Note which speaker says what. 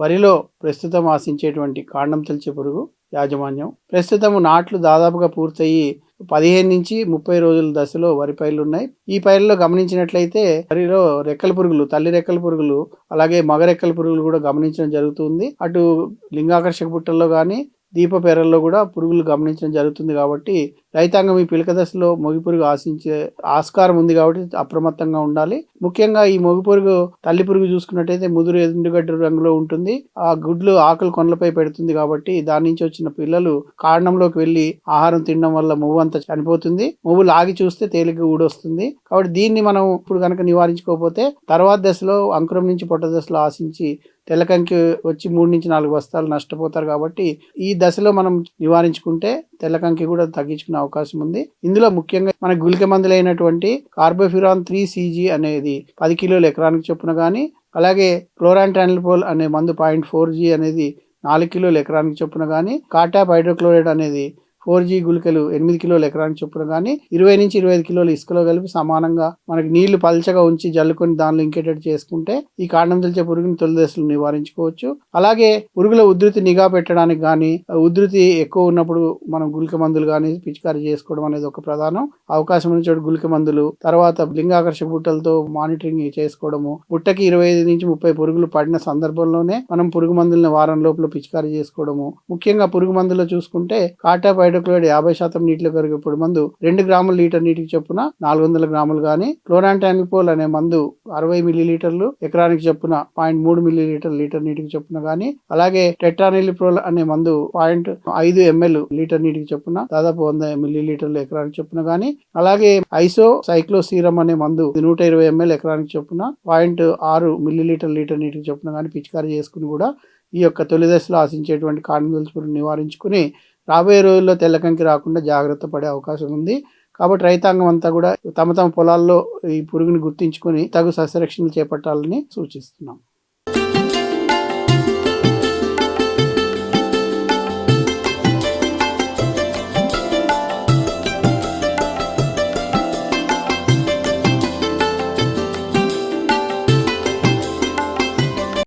Speaker 1: వరిలో ప్రస్తుతం ఆశించేటువంటి కాండం తెలిచే పురుగు యాజమాన్యం. ప్రస్తుతం నాట్లు దాదాపుగా పూర్తయి పదిహేను నుంచి ముప్పై రోజుల దశలో వరి పైర్లు ఉన్నాయి ఈ పైర్లలో గమనించినట్లయితే వరిలో రెక్కల పురుగులు తల్లి రెక్కల పురుగులు అలాగే మగ రెక్కల పురుగులు కూడా గమనించడం జరుగుతుంది. అటు లింగాకర్షక బుట్టల్లో కానీ దీప పెరల్లో కూడా పురుగులు గమనించడం జరుగుతుంది కాబట్టి రైతాంగం ఈ పిలక దశలో మొగిపురుగు ఆశించే ఆస్కారం ఉంది కాబట్టి అప్రమత్తంగా ఉండాలి. ముఖ్యంగా ఈ మొగిపురుగు తల్లి పురుగు చూసుకున్నట్టయితే ముదురు ఎండుగడ్డ రంగులో ఉంటుంది. ఆ గుడ్లు ఆకలి కొండలపై పెడుతుంది కాబట్టి దాని నుంచి వచ్చిన పిల్లలు కాండంలోకి వెళ్ళి ఆహారం తినడం వల్ల మువ్వు అంతా చనిపోతుంది. మువ్వు లాగి చూస్తే తేలిక ఊడొస్తుంది. కాబట్టి దీన్ని మనం ఇప్పుడు కనుక నివారించుకోకపోతే తర్వాత దశలో అంకురం నుంచి పొట్ట దశలో ఆశించి తెల్లకంకి వచ్చి మూడు నుంచి నాలుగు బస్తాలు నష్టపోతారు కాబట్టి ఈ దశలో మనం నివారించుకుంటే తెల్లకంకి కూడా తగ్గించుకునే అవకాశం ఉంది. ఇందులో ముఖ్యంగా మన గుళిక మందులైనటువంటి కార్బోఫిరాన్ త్రీ సీజీ అనేది పది కిలోల ఎకరానికి చొప్పున కానీ అలాగే క్లోరాంటానిల్పోల్ అనే మందు పాయింట్ ఫోర్ జీ అనేది నాలుగు కిలోల ఎకరానికి చొప్పున కానీ కాటాప్ హైడ్రోక్లోరైడ్ అనేది ఫోర్ జీ గుళికలు ఎనిమిది కిలోలు ఎకరానికి చొప్పున కానీ ఇరవై నుంచి ఇరవై ఐదు కిలోలు ఇసుకలో కలిపి సమానంగా మనకి నీళ్ళు పల్చగా ఉంచి జల్లుకొని దానిలో ఇంకేటట్టు చేసుకుంటే ఈ కాండం తెలిచే పురుగుని తొలి దశలు నివారించుకోవచ్చు. అలాగే పురుగుల ఉధృతి నిఘా పెట్టడానికి కానీ ఉధృతి ఎక్కువ ఉన్నప్పుడు మనం గుళిక మందులు కానీ పిచికారీ చేసుకోవడం అనేది ఒక ప్రధానం. అవకాశం ఉన్న చోటు గుళిక మందులు తర్వాత లింగాకర్షక బుట్టలతో మానిటరింగ్ చేసుకోవడము బుట్టకి ఇరవై ఐదు నుంచి ముప్పై పురుగులు పడిన సందర్భంలోనే మనం పురుగు మందులను వారం లోపల పిచికారీ చేసుకోవడము. ముఖ్యంగా పురుగు మందులో చూసుకుంటే కాటా హైడ్రోక్లోరైడ్ యాభై శాతం నీటిలో కరిగే మందు రెండు గ్రాముల లీటర్ నీటికి చొప్పున నాలుగు వందల గ్రాములు కానీ క్లోరాంటానిపోల్ అనే మందు అరవై మిల్లీ లీటర్లు ఎకరానికి చొప్పున పాయింట్ మూడు మిల్లీ లీటర్ లీటర్ నీటికి చొప్పున కానీ అలాగే టెట్రానిలిప్రోల్ అనే మందు పాయింట్ ఐదు ఎంఎల్ లీటర్ నీటికి చొప్పున దాదాపు వంద మిల్లీ లీటర్లు ఎకరానికి చొప్పున కానీ అలాగే ఐసో సైక్లోసీరం అనే మందు నూట ఇరవై ఎంఎల్ ఎకరానికి చొప్పున పాయింట్ ఆరు మిల్లీ లీటర్ లీటర్ నీటికి చొప్పున కానీ పిచికారీ చేసుకుని కూడా ఈ యొక్క తొలి దశలో ఆశించేటువంటి కాండం నివారించుకుని రాబోయే రోజుల్లో తెల్లకంకి రాకుండా జాగ్రత్త పడే అవకాశం ఉంది. కాబట్టి రైతాంగం అంతా కూడా తమ తమ పొలాల్లో ఈ పురుగుని గుర్తించుకొని తగు సస్యరక్షణ చేపట్టాలని సూచిస్తున్నాం.